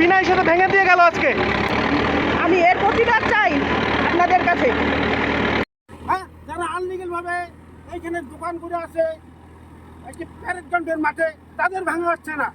বিনা হিসেবে ভেঙে দিয়ে গেল আজকে। আমি এর প্রতিবাদ চাই আপনাদের কাছে। হ্যাঁ যারা আনলিগেল ভাবে এইখানে দোকান করে আছে একটি প্যারেড মাঠে তাদের ভাঙা হচ্ছে না।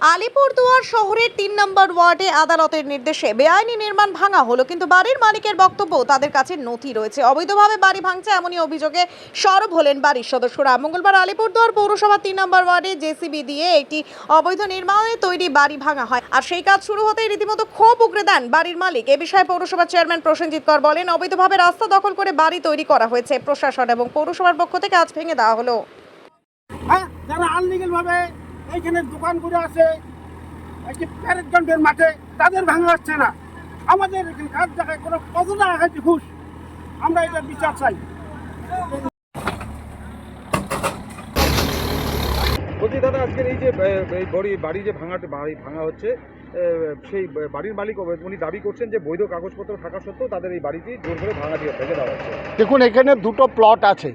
আলিপুরদুয়ার শহরের তিন নম্বর ওয়ার্ডে আদালতের নির্দেশে বেআইনি নির্মাণ ভাঙা হলো, কিন্তু বাড়ির মালিকের বক্তব্য তাদের কাছে নথি রয়েছে। অবৈধভাবে বাড়ি ভাঙছে এমনই অভিযোগে সরব হলেন বাড়ির সদস্যরা। মঙ্গলবার আলিপুরদুয়ার পৌরসভা তিন নম্বর ওয়ার্ডে জেসিবি দিয়ে একটি অবৈধ নির্মাণে তৈরি বাড়ি ভাঙা হয়। আর সেই কাজ শুরু হতেই রীতিমতো ক্ষোভ উগরে দেন বাড়ির মালিক। এ বিষয়ে পৌরসভার চেয়ারম্যান প্রসেনজিৎ কর বলেন, অবৈধভাবে রাস্তা দখল করে বাড়ি তৈরি করা হয়েছে। প্রশাসন এবং পৌরসভার পক্ষ থেকে আজ ভেঙে দেওয়া হলো। হ্যাঁ যারা ভাবে এইখানে দোকান করে আছে এই যে প্যারেডগঞ্জের মাঠে তাদের ভাঙা হচ্ছে না। আমাদের এখানে কাজ জায়গায় কোনো কত টাকা খাচ্ছে ঘুষ? আমরা এটা বিচার চাই। বলছি দাদা আজকের এই যে এই বাড়ি বাড়ি যে ভাঙাটা বাড়ি ভাঙা হচ্ছে সেই বাড়ির মালিক উনি দাবি করছেন যে বৈধ কাগজপত্র থাকা সত্ত্বেও তাদের এই বাড়িটি জোর করে ভাঙা দিয়ে ভেঙে দেওয়া হচ্ছে। দেখুন এখানে দুটো প্লট আছে।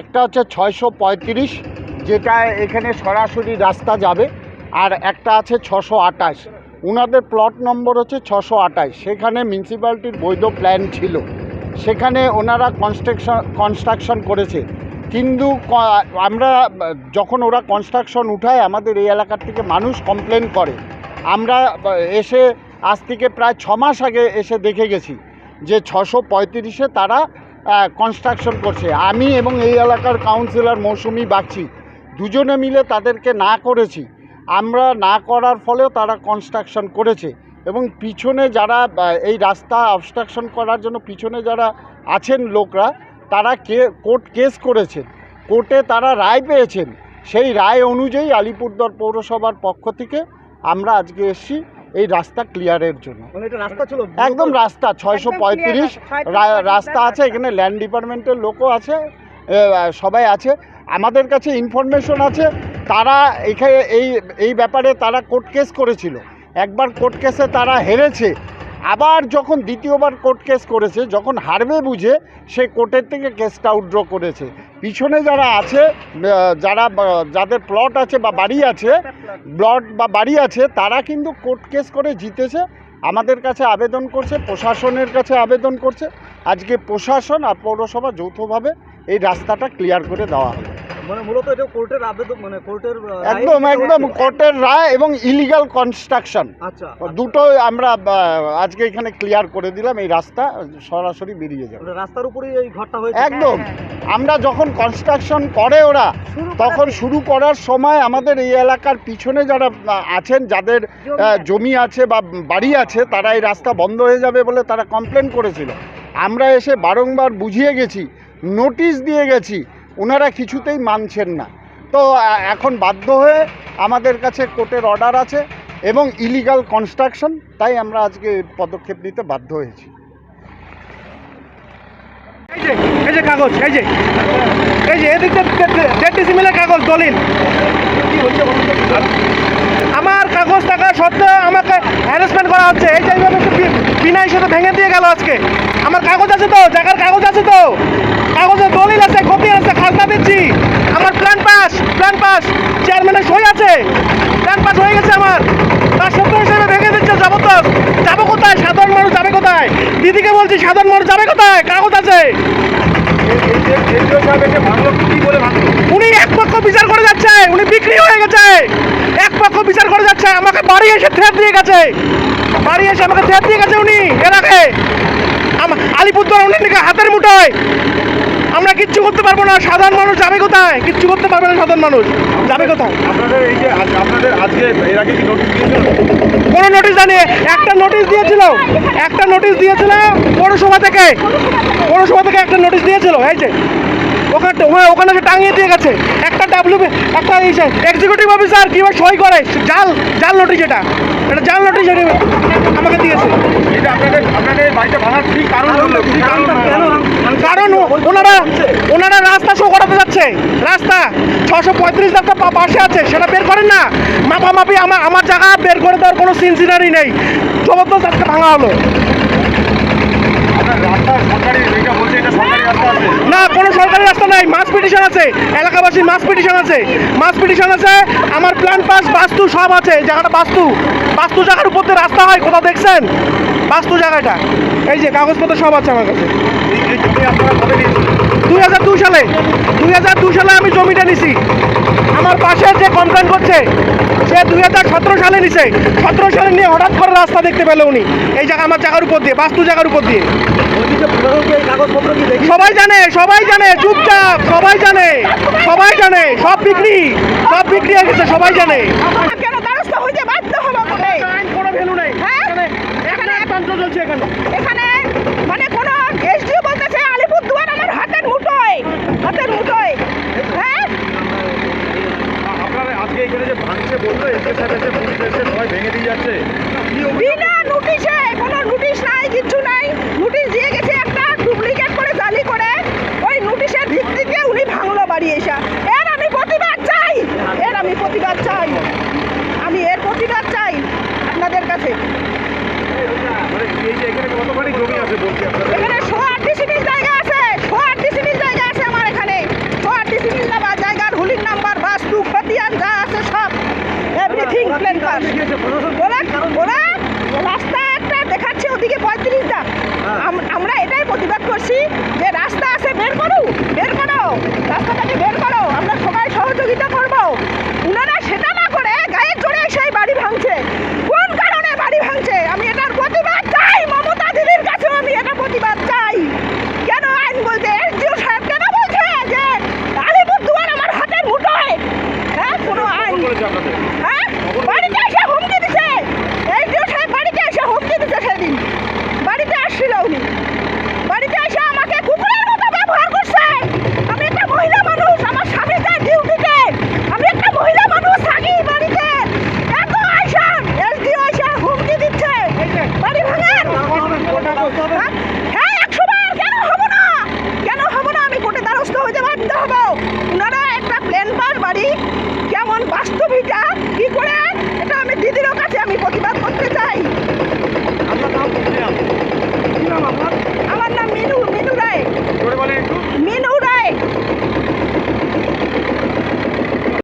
একটা হচ্ছে ছয়শো পঁয়ত্রিশ যেটা এখানে সরাসরি রাস্তা যাবে, আর একটা আছে ছশো আটাশ ওনাদের প্লট নম্বর হচ্ছে ছশো আটাশ সেখানে মিউনিসিপ্যালিটির বৈধ প্ল্যান ছিল। সেখানে ওনারা কনস্ট্রাকশন কনস্ট্রাকশন করেছে। কিন্তু আমরা যখন ওরা কনস্ট্রাকশন উঠায়, আমাদের এই এলাকার থেকে মানুষ কমপ্লেন করে। আমরা এসে আজ থেকে প্রায় ছ মাস আগে এসে দেখে গেছি যে ছশো পঁয়ত্রিশে তারা কনস্ট্রাকশন করছে। আমি এবং এই এলাকার কাউন্সিলর মৌসুমি বাগচি দুজনে মিলে তাদেরকে না করেছি। আমরা না করার ফলেও তারা কনস্ট্রাকশন করেছে এবং পিছনে যারা এই রাস্তা অবস্ট্রাকশন করার জন্য পিছনে যারা আছেন লোকরা তারা কে কোর্ট কেস করেছেন। কোর্টে তারা রায় পেয়েছেন। সেই রায় অনুযায়ী আলিপুরদুয়ার পৌরসভার পক্ষ থেকে আমরা আজকে এসেছি এই রাস্তা ক্লিয়ারের জন্য। মানে এটা রাস্তা ছিল একদম রাস্তা ছয়শো পঁয়ত্রিশ রাস্তা আছে এখানে ল্যান্ড ডিপার্টমেন্টের লোকও আছে সবাই আছে। আমাদের কাছে ইনফরমেশন আছে, তারা এখানে এই এই ব্যাপারে তারা কোর্ট কেস করেছিল। একবার কোর্ট কেসে তারা হেরেছে। আবার যখন দ্বিতীয়বার কোর্ট কেস করেছে, যখন হারবে বুঝে, সে কোর্টের থেকে কেসটা উইথড্র করেছে। পিছনে যারা আছে যারা যাদের প্লট আছে বা বাড়ি আছে ব্লট বা বাড়ি আছে, তারা কিন্তু কোর্ট কেস করে জিতেছে। আমাদের কাছে আবেদন করছে, প্রশাসনের কাছে আবেদন করছে। আজকে প্রশাসন আর পৌরসভা যৌথভাবে এই রাস্তাটা ক্লিয়ার করে দেওয়া হবে মানে মূলত এটা কোর্টের আবেদন মানে কোর্টের একদম একদম। কোর্টের রায় এবং ইলিগাল কনস্ট্রাকশন আচ্ছা দুটোই আমরা আজকে এখানে ক্লিয়ার করে দিলাম এই রাস্তা সরাসরি বেরিয়ে যাবে। রাস্তার উপরেই এই ঘরটা একদম। আমরা যখন কনস্ট্রাকশন করে ওরা তখন শুরু করার সময় আমাদের এই এলাকার পিছনে যারা আছেন যাদের জমি আছে। বা বাড়ি আছে তারা এই রাস্তা বন্ধ হয়ে যাবে বলে তারা কমপ্লেন করেছিল। আমরা এসে বারংবার বুঝিয়ে গেছি নোটিশ দিয়ে গেছি ওনারা কিছুতেই মানছেন না। তো এখন বাধ্য হয়ে আমাদের কাছে কোর্টের অর্ডার আছে এবং ইলিগাল কনস্ট্রাকশন, তাই আমরা আজকে পদক্ষেপ নিতে বাধ্য হয়েছি। এই যে কাগজ, এই যে এই যে কাগজ আমার কাগজ থাকা সত্ত্বেও আমাকে হ্যারাসমেন্ট করা হচ্ছে। এই যে বিনা হিসেবে ভেঙে দিয়ে গেল আজকে। আমার কাগজ আছে তো, জায়গার কাগজ আছে তো কাগজের দলিল আছে কপি আছে খাজনা দিচ্ছি আমার প্ল্যান পাস, প্ল্যান পাস। চেয়ারম্যানের সই আছে। প্ল্যান পাস হয়ে গেছে আমার। তার সত্ত্বেও হিসেবে ভেঙে দিচ্ছে যাব তো যাব কোথায়? সাধারণ মানুষ যাবে কোথায়? দিদিকে বলছি, সাধারণ মানুষ যাবে কোথায়? কাগজ আছে। উনি এক পক্ষ বিচার করে যাচ্ছে। উনি বিক্রি হয়ে গেছে। এক পক্ষ বিচার করে যাচ্ছে। আমাকে বাড়ি এসে থ্রেট দিয়ে গেছে। বাড়ি এসে আমাকে থ্রেট দিয়ে গেছে উনি। এর আগে আলিপুরদুয়ার উনি নাকি হাতের মুঠোয়। আমরা কিচ্ছু করতে পারব না সাধারণ মানুষ যাবে কোথায়? কিচ্ছু করতে পারবে না সাধারণ মানুষ যাবে কোথায়? আপনাদের এই যে আপনাদের আজকে এর আগে কি নোটিশ দিয়েছিল? কোনো নোটিশ জানিয়ে একটা নোটিশ দিয়েছিল একটা নোটিশ দিয়েছিল পৌরসভা থেকে পৌরসভা থেকে একটা নোটিশ দিয়েছিল এই যে ওখানে ওখানে ওখানে সে টাঙিয়ে দিয়ে গেছে। একটা ডাব্লিউ একটা এক্সিকিউটিভ অফিসার কীভাবে সই করে জাল জাল নোটিশ এটা এটা জাল নোটিশ এটা আমাকে দিয়েছে। এটা আপনাদের আপনাদের এই বাড়িটা ভাঙার কি কারণ হলো? কি কারণ ও- ওনারা ওনারা রাস্তা যাচ্ছে রাস্তা ছশো পঁয়ত্রিশ রাস্তা পাশে আছে সেটা বের করেন না। মাপামাপি আমার আমার জায়গা বের করে দেওয়ার কোনো সিনসিনারি নেই। জবরদস্ত আজকে ভাঙা হলো। রাস্তা আছে। না কোনো সরকারি রাস্তা নাই মাস পিটিশন আছে এলাকাবাসীর মাস পিটিশন আছে। মাস পিটিশন আছে আমার প্ল্যান পাস বাস্তু সব আছে জায়গাটা বাস্তু। বাস্তু জায়গার উপর দিয়ে রাস্তা হয় কোথাও দেখছেন? বাস্তু জায়গাটা। এই যে কাগজপত্র সব আছে আমার কাছে। দুই হাজার দুই সালে, দুই হাজার দুই সালে আমি জমিটা নিছি। আমার পাশে যে কমপ্লেন করছে, সে দুই হাজার সতেরো সালে নিছে। সতেরো সালে নিয়ে হঠাৎ করে রাস্তা দেখতে পেল উনি। এই জায়গা আমার জায়গার উপর দিয়ে, বাস্তু জায়গার উপর দিয়ে। সবাই জানে সবাই জানে, চুপচাপ, সবাই জানে সবাই জানে, সব বিক্রি সব বিক্রি হয়ে গেছে, সবাই জানে কেন দ্বারস্থ হইতে বাধ্য হলো বলে আইন কোনো ভ্যালু নেই হ্যাঁ? এখানে এখানে তন্ত্র চলছে এখানে এখানে মানে কোন এসডিও বলতেছে আলিপুর দুয়ার আমার হাতের মুঠোয় হাতের মুঠোয় হ্যাঁ আপনারা আজকে এখানে যে ভাঙছে বলল এসে সাথে এসে পুলিশ এসে সবাই ভেঙে দিয়ে যাচ্ছে কি অভিযোগ?